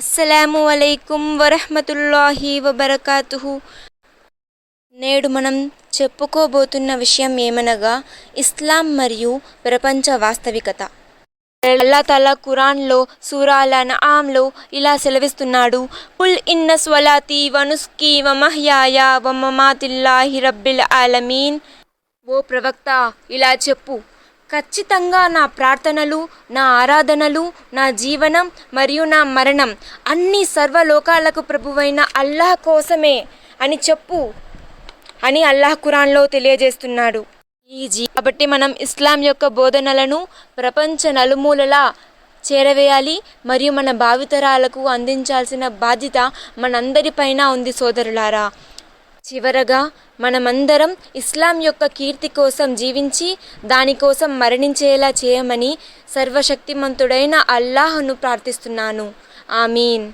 అస్సలాము అలైకుం వరహమతుల్లాహి వబర్కాతుహు. నేడు మనం చెప్పుకోబోతున్న విషయం ఏమనగా ఇస్లాం మరియు ప్రపంచ వాస్తవికత. అల్లా తాలా ఖురాన్లో సూరాల నఆంలో ఇలా సెలవిస్తున్నాడు పుల్ ఇన్న స్వలాతి వనుస్కి వమహ్యాయ వమమాతిల్లాహి రబ్బిల్ ఆలమీన్. ఓ ప్రవక్త ఇలా చెప్పు ఖచ్చితంగా నా ప్రార్థనలు నా ఆరాధనలు నా జీవనం మరియు నా మరణం అన్ని సర్వలోకాలకు ప్రభువైన అల్లాహ్ కోసమే అని చెప్పు అని అల్లాహ్ ఖురాన్లో తెలియజేస్తున్నాడు. ఈ జీ కాబట్టి మనం ఇస్లాం యొక్క బోధనలను ప్రపంచ నలుమూలలా చేరవేయాలి మరియు మన భావితరాలకు అందించాల్సిన బాధ్యత మనందరిపైన ఉంది సోదరులారా. చివరగా మనమందరం ఇస్లాం యొక్క కీర్తి కోసం జీవించి దానికోసం మరణించేలా చేయమని సర్వశక్తిమంతుడైన అల్లాహ్ను ప్రార్థిస్తున్నాను. ఆమీన్.